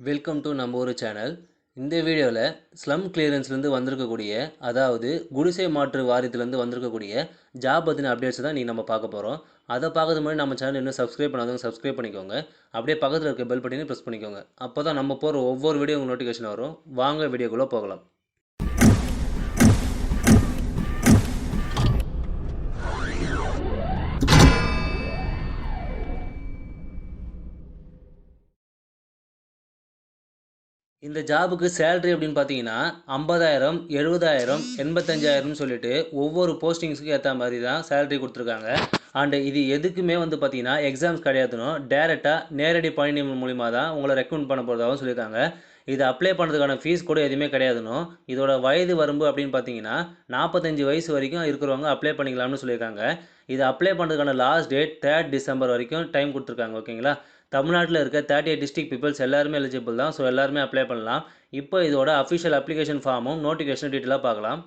Welcome to நம்ம ஒரு channel இந்த வீடியோவில் ஸ்லம் கிளியரன்ஸ்லேருந்து வந்திருக்கக்கூடிய அதாவது குடிசை மாற்று வாரியத்துலேருந்து வந்திருக்கக்கூடிய ஜாப் பற்றின அப்டேட்ஸ் தான் நீங்கள் நம்ம பார்க்க போகிறோம் அதை பார்க்கறது முன்னாடி நம்ம சேனல் இன்னும் சப்ஸ்கிரைப் பண்ணாதவங்க சப்ஸ்கிரைப் பண்ணிக்கோங்க. அப்படியே பக்கத்தில் இருக்க பெல் பட்டினே ப்ரெஸ் பண்ணிக்கோங்க. அப்போ தான் நம்ம போகிற ஒவ்வொரு வீடியோ உங்களுக்கு நோட்டிஃபிகேஷன் வரும். வாங்க வீடியோக்குள்ளே போகலாம். இந்த ஜாபுக்கு சேலரி அப்படின்னு பார்த்தீங்கன்னா ஐம்பதாயிரம் எழுபதாயிரம் எண்பத்தஞ்சாயிரம்னு சொல்லிட்டு ஒவ்வொரு போஸ்டிங்ஸுக்கு ஏற்ற மாதிரி தான் சேலரி கொடுத்துருக்காங்க. அண்டு இது எதுக்குமே வந்து பார்த்தீங்கன்னா எக்ஸாம்ஸ் கிடையாதுனும் டேரெக்டாக நேரடி பணி நியமனம் மூலிமா தான் உங்களை ரெக்கமெண்ட் பண்ண போகிறதாகவும் சொல்லியிருக்காங்க. இது அப்ளை பண்ணுறதுக்கான ஃபீஸ் கூட எதுவுமே கிடையாதுனோ இதோட வயது வரம்பு அப்படின்னு பார்த்தீங்கன்னா நாற்பத்தஞ்சு வயசு வரைக்கும் இருக்கிறவங்க அப்ளை பண்ணிக்கலாம்னு சொல்லியிருக்காங்க. இது அப்ளை பண்ணுறதுக்கான லாஸ்ட் டேட் தேர்ட் டிசம்பர் வரைக்கும் டைம் கொடுத்துருக்காங்க ஓகேங்களா தமிழ்நாட்டில் இருக்க தேர்ட்டி எயிட் டிஸ்ட்ரிக் பீப்புள்ஸ் எல்லாருமே எலிஜிபிள் தான் ஸோ எல்லாருமே அப்ளை பண்ணலாம். இப்போ இதோட அஃபிஷியல் அப்ளிகேஷன் ஃபார்மும் நோட்டிஃபிகேஷன் டீட்டெயிலாக பார்க்கலாம்.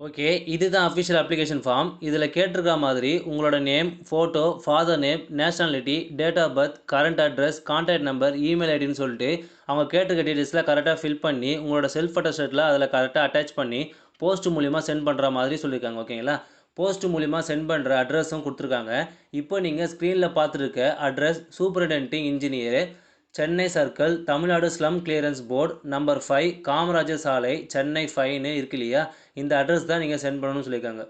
ஓகே இதுதான் அஃபிஷியல் அப்ளிகேஷன் ஃபார்ம் இதில் கேட்டிருக்க மாதிரி உங்களோட name photo father name nationality date of birth current address contact number email ஐடின்னு சொல்லிட்டு அவங்க கேட்டிருக்க டீட்டெயில்ஸில் கரெக்டாக ஃபில் பண்ணி உங்களோட செல்ஃப் அட்டஸ்டேட்டில் அதில் கரெக்டாக அட்டாச் பண்ணி போஸ்ட் மூலிமா சென்ட் பண்ணுற மாதிரி சொல்லியிருக்காங்க ஓகேங்களா போஸ்ட் மூலிமா சென்ட் பண்ணுற அட்ரஸும் கொடுத்துருக்காங்க. இப்போ நீங்கள் ஸ்க்ரீனில் பார்த்துருக்க address superintending engineer Chennai circle Tamil Nadu slum clearance board number five Kamarajar சாலை சென்னை ஃபைவ்னு இருக்கு இல்லையா? இந்த அட்ரஸ் தான் நீங்கள் சென்ட் பண்ணணும்னு சொல்லியிருக்காங்க.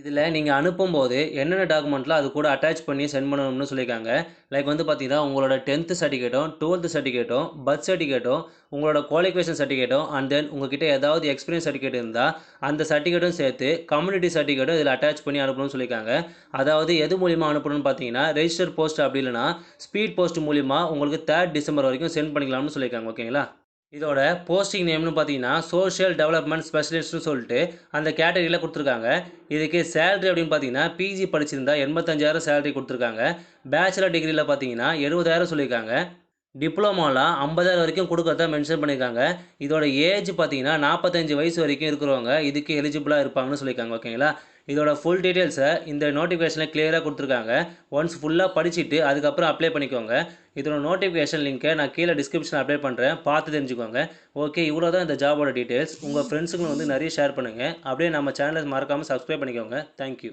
இதில் நீங்கள் அனுப்பும்போது என்னென்ன டாக்குமெண்ட்லாம் அது கூட அட்டாச் பண்ணி சென்ட் பண்ணணும்னு சொல்லியிருக்காங்க. லைக் வந்து பார்த்தீங்கன்னா உங்களோட டென்த்து சர்டிஃபிகேட்டும் டுவெல்த்து சர்டிஃபிகேட்டும் பர்த் சர்டிஃபிகேட்டும் உங்களோட குவாலிஃபிகேஷன் சர்டிஃபிகேட்டும் அண்ட் தென் உங்ககிட்ட ஏதாவது எக்ஸ்பீரியன்ஸ் சர்டிஃபிகேட் இருந்தால் அந்த சர்டிஃபிகேட்டும் சேர்த்து கம்யூனிட்டி சர்டிஃபிகேட்டும் இதில் அட்டாச் பண்ணி அனுப்பணும்னு சொல்லியிருக்காங்க. அதாவது எது மூலிமா அனுப்பணும்னு பார்த்தீங்கன்னா ரெஜிஸ்டர் போஸ்ட் அப்படி இல்லைனா ஸ்பீட் போஸ்ட் மூலிமா உங்களுக்கு தேர்ட் டிசம்பர் வரைக்கும் சென்ட் பண்ணிக்கலாம்னு சொல்லியிருக்காங்க. ஓகேங்களா இதோட போஸ்டிங் நேம்னு பார்த்தீங்கன்னா சோஷியல் டெவலப்மெண்ட் ஸ்பெஷலிஸ்ட்னு சொல்லிட்டு அந்த கேட்டகரியில் கொடுத்துருக்காங்க. இதுக்கு சேலரி அப்படின்னு பார்த்தீங்கன்னா பிஜி படிச்சிருந்தா எண்பத்தஞ்சாயிரம் சேலரி கொடுத்துருக்காங்க. பேச்சுலர் டிகிரியில் பார்த்தீங்கன்னா எழுபதாயிரம் சொல்லியிருக்காங்க. டிப்ளமோவில் ஐம்பதாயிரம் வரைக்கும் கொடுக்கறத மென்ஷன் பண்ணியிருக்காங்க. இதோட ஏஜ் பார்த்தீங்கன்னா நாற்பத்தஞ்சு வயசு வரைக்கும் இருக்கிறவங்க இதுக்கு எலிஜிபிளாக இருப்பாங்கன்னு சொல்லியிருக்காங்க ஓகேங்களா? இதோட ஃபுல் டீட்டெயில்ஸை இந்த நோட்டிஃபிகேஷனில் கிளியராக கொடுத்துருக்காங்க. ஒன்ஸ் ஃபுல்லாக படிச்சுட்டு அதுக்கப்புறம் அப்ளை பண்ணிக்கோங்க. இதோட நோட்டிஃபிகேஷன் லிங்க்கை நான் கீழே டிஸ்கிரிப்ஷன் அப்ளை பண்ணுறேன் பார்த்து தெரிஞ்சுக்கோங்க. ஓகே இவ்வளோ தான் இந்த ஜாபோட டீட்டெயில்ஸ் உங்கள் ஃப்ரெண்ட்ஸுங்களும் வந்து நிறைய ஷேர் பண்ணுங்கள் அப்படியே நம்ம சேனலை மறக்காமல் சப்ஸ்கிரைப் பண்ணிக்கோங்க. தேங்க்யூ